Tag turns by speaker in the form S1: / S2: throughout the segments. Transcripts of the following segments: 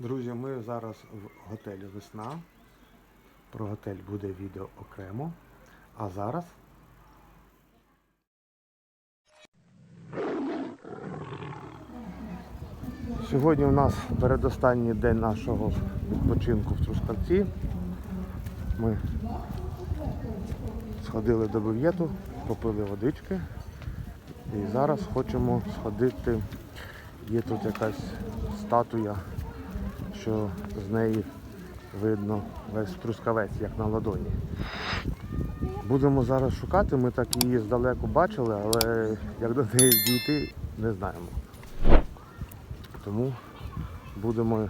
S1: Друзі, ми зараз в готелі Весна. Про готель буде відео окремо. А зараз Сьогодні у нас передостанній день нашого відпочинку в Трускавці. Ми сходили до бювету, попили водички і зараз хочемо сходити. Є тут якась статуя, що з неї видно весь трускавець, як на ладоні. Будемо зараз шукати, ми так її здалеку бачили, але як до неї дійти, не знаємо. Тому будемо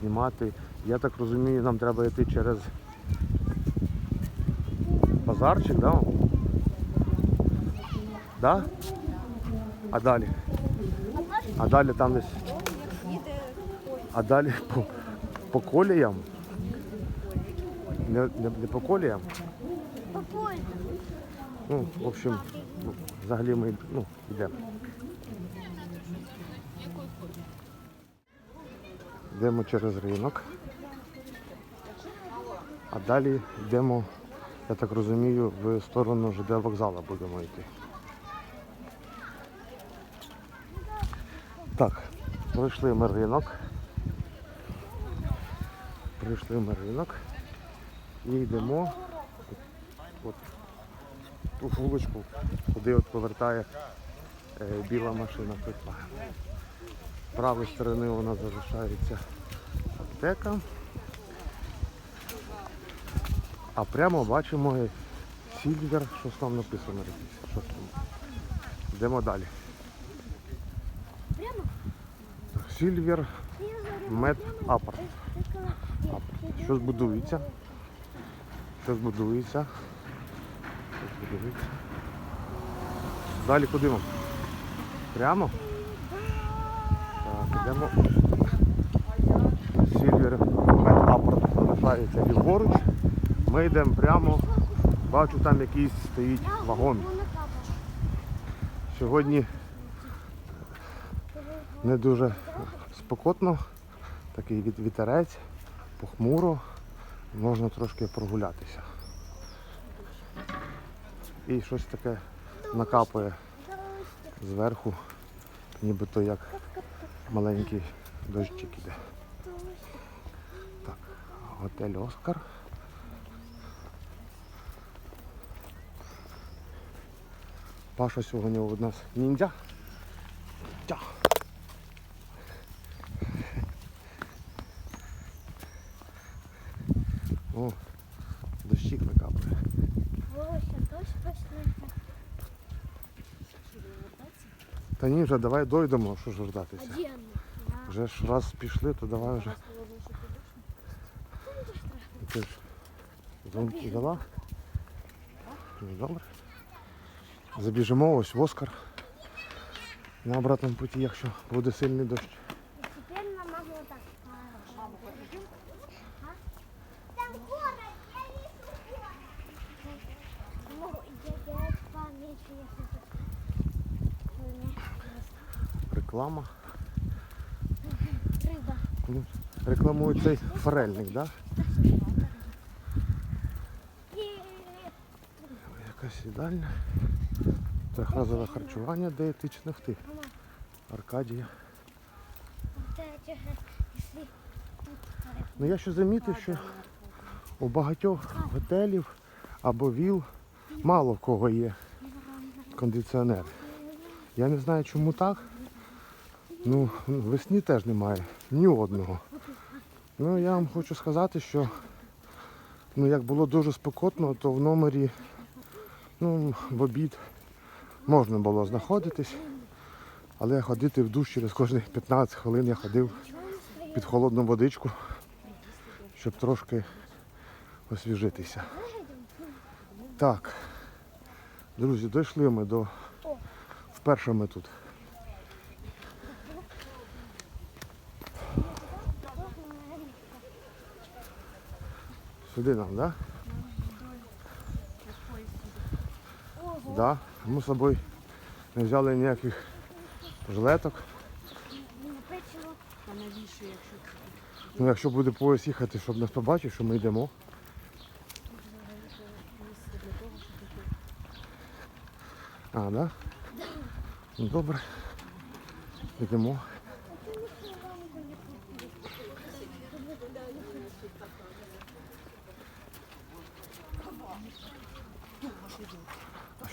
S1: знімати. Я так розумію, нам треба йти через базарчик, да? Да? А далі? А далі там десь. А далі по, по коліям. Не, не, не по коліям.
S2: Попользуй.
S1: Ну, в общем, ну, взагалі ми ну, йдемо. Йдемо через ринок. А далі йдемо, я так розумію, в сторону ЖД вокзалу будемо йти. Так, пройшли ми ринок. Пройшли ми ринок і йдемо от, ту вуличку, куди от повертає е, біла машина пекла. З правої сторони у нас залишається аптека. А прямо бачимо Сільвер, щось там написано. Щось там. Йдемо далі. Сільвер Мед. Апарт. Щось будується. Щось будується. Щось будується. Далі куди ми? Прямо? Так, йдемо. Сільвер Мед Апарт залишається ліворуч. Ми йдемо прямо. Бачу, там якийсь стоїть вагон. Сьогодні не дуже спокотно, такий вітерець, похмуро, можна трошки прогулятися. І щось таке накапує зверху, нібито як маленький дощик іде. Так, готель Оскар. Паша сьогодні у нас ніндзя. Тя. О, дощик накапує.
S2: Вася, дощ пошли.
S1: Та ні, вже давай дойдемо, що ж ждатися. Вже ж раз пішли, то давай вже. Ти ж дзвонки дала? Добре. Забіжимо ось в Оскар. На обратному путі, якщо буде сильний дощ.
S2: Теперь нам могу вот так. А? Там город, я вижу город. Ну, я делать поменьше, если тут. У меня есть
S1: Реклама.
S2: Рыба.
S1: Ну, Рекламують цей форельник, так? Да? Якась їдальня. Трьохразове харчування диетичне в тих.
S2: Мама,
S1: Аркадія. Ну я ще замітив, що у багатьох готелів або віл мало в кого є кондиціонер. Я не знаю чому так. Ну, весні теж немає ні одного. Ну я вам хочу сказати, що ну, як було дуже спекотно, то в номері ну, в обід можна було знаходитись, але ходити в душ через кожні 15 хвилин я ходив під холодну водичку, щоб трошки освіжитися. Так, друзі, дійшли ми до вперше ми тут. Сюди нам, так? Да? Да. Ми з собою не взяли ніяких жилеток. Ну, якщо буде поїзд їхати, щоб нас побачив, що ми йдемо. А, да? Ну, добре. Йдемо.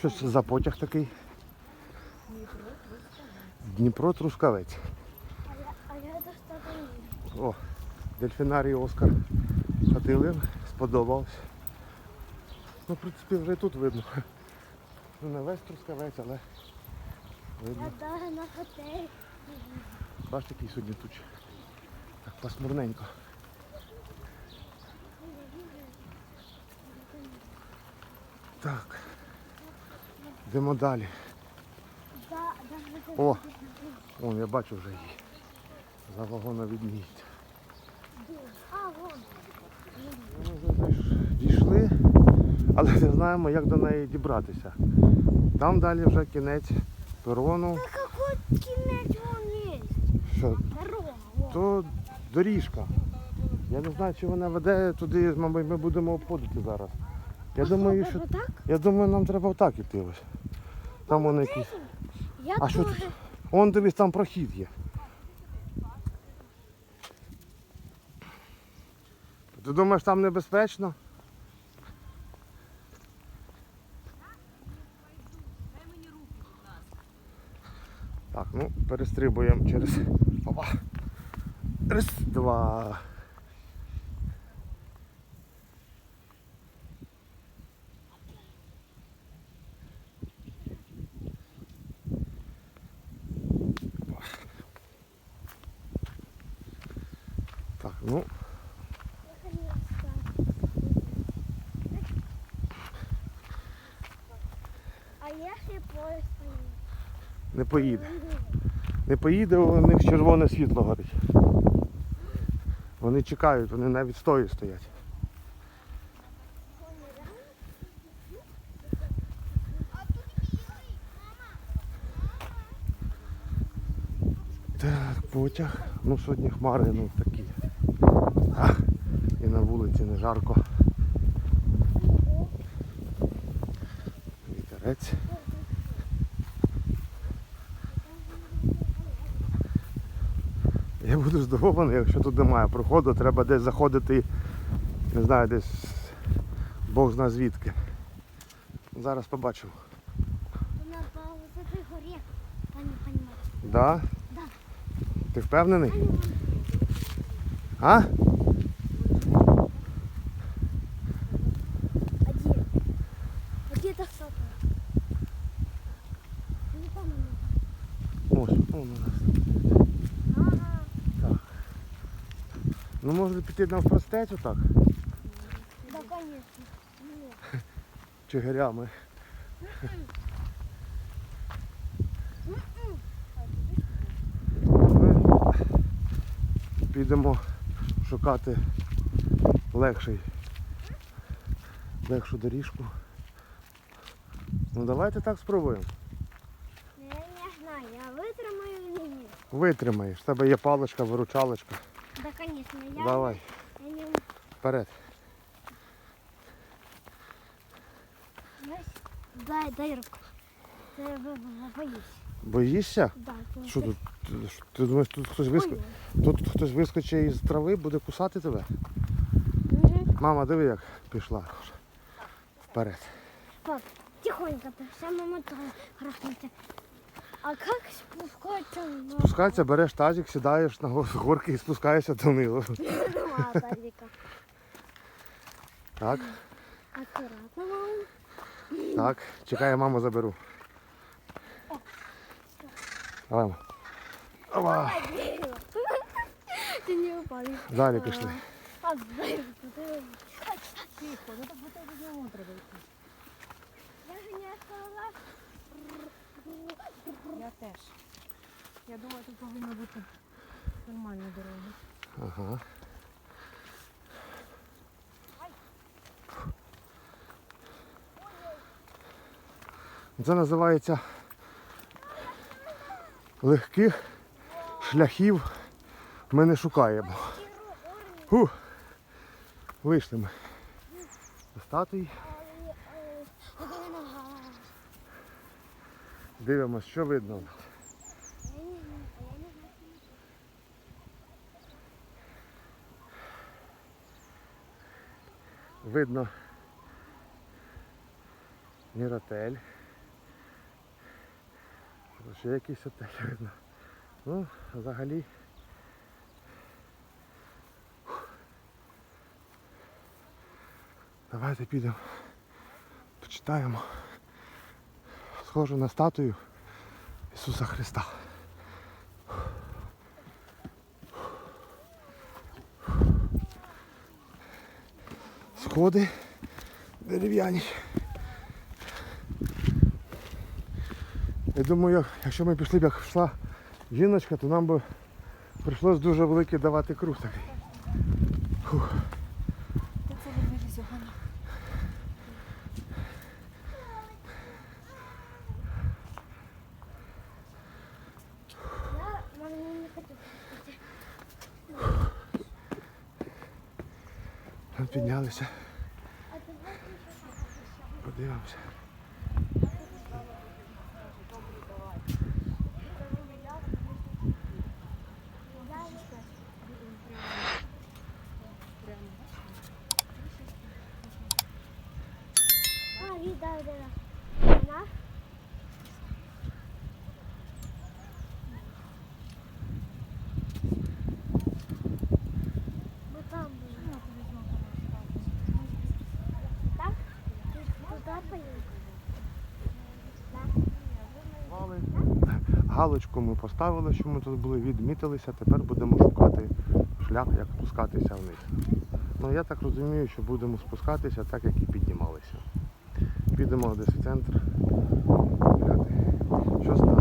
S1: Що це за потяг такий? Дніпро Трускавець. О, дельфінарій Оскар ходили, сподобався. Ну, в принципі, вже і тут видно. Ну, не весь Трускавець, але видно. Бачите, який сьогодні тут так пасмурненько. Йдемо далі. О, вон я бачу вже її. За вагоном відміють.
S2: А, вон.
S1: Ми вже дійшли, але не знаємо, як до неї дібратися. Там далі вже кінець перону.
S2: Да какой кинет вон есть?
S1: Що,
S2: Дорога,
S1: то доріжка. Я не знаю, чи вона веде туди, мабуть, ми будемо обходити зараз. Я думаю, що я думаю, нам треба отак іти ось. Там вони якісь.
S2: Я
S1: А що тут? Вон дивись, там прохід є. Ти думаєш, там небезпечно? Так, ну, перестрибуємо через. Опа. Раз, два. Так, ну,
S2: Если поезд поедет?
S1: не поїде. Не поїде, у них червоне світло горить. Вони чекають, вони навіть стої стоять. Так, потяг. Ну сьогодні хмари, ну такі. А, і на вулиці не жарко. Вітерець. Я буду здивований, якщо тут немає проходу, треба десь заходити, не знаю, десь Бог зна звідки. Зараз побачимо.
S2: На по этой горе. Они.
S1: Да?
S2: Да.
S1: Ти впевнений? А?
S2: А где? А где эта статуя? Не там она.
S1: Ось, вон у нас.
S2: Ага.
S1: Ну може піти навпростець отак?
S2: Да, конечно. Нет.
S1: Чигирями. Ми підемо шукати легший, легшу доріжку. Ну давайте так спробуємо.
S2: Я не знаю, я вытримаю или нет.
S1: Витримаєш. В тебе є паличка, виручалочка.
S2: Да, конечно. Я,
S1: Давай,
S2: Я не...
S1: вперед.
S2: Знаешь, Дай, дай руку. Я бо- бо- боюсь.
S1: Боїшся?
S2: Да, ты-
S1: Що
S2: ты-
S1: тут? Ти, ти думаєш, тут хтось вискочить?
S2: Ой.
S1: Тут хтось вискочить із трави, буде кусати тебе?
S2: Мгм.
S1: Мама, диви як пішла. Вперед.
S2: Пап, тихонько ты, вся мама тоже грохнется. А как спускаться на
S1: Спускайся, береш тазик, сідаєш на гор- горки і спускаєшся донизу.
S2: Нема тазика?
S1: Так,
S2: Аккуратно, мам.
S1: так. Чекай, я маму заберу. Давай. Опа.
S2: Ты не упали.
S1: Далі пішли.
S2: А.
S3: Тихо, ну так тебе треба йти.
S2: Я же не сказала.
S3: Я теж. Я думаю, тут повинна бути нормальна дорога.
S1: Ага. Це називається легких шляхів ми не шукаємо. Фух. Вийшли ми. До статуї. Дивимось, що видно. Видно Міротель. Ще якийсь отель видно. Ну, взагалі. Давайте підемо. Почитаємо. Схоже на статую Ісуса Христа. Сходи дерев'яні. Я думаю, якщо ми пішли б, як йшла жіночка, то нам би прийшлось дуже великий давати круг такий.
S3: Ти це не виліз, Івана.
S2: Я мамі не хочу.
S1: Ми піднялися, подивимося. Галочку ми поставили, що ми тут були, відмітилися, тепер будемо шукати шлях, як спускатися вниз. Ну я так розумію, що будемо спускатися так, як і піднімалися. Підемо десь в центр. Що стане?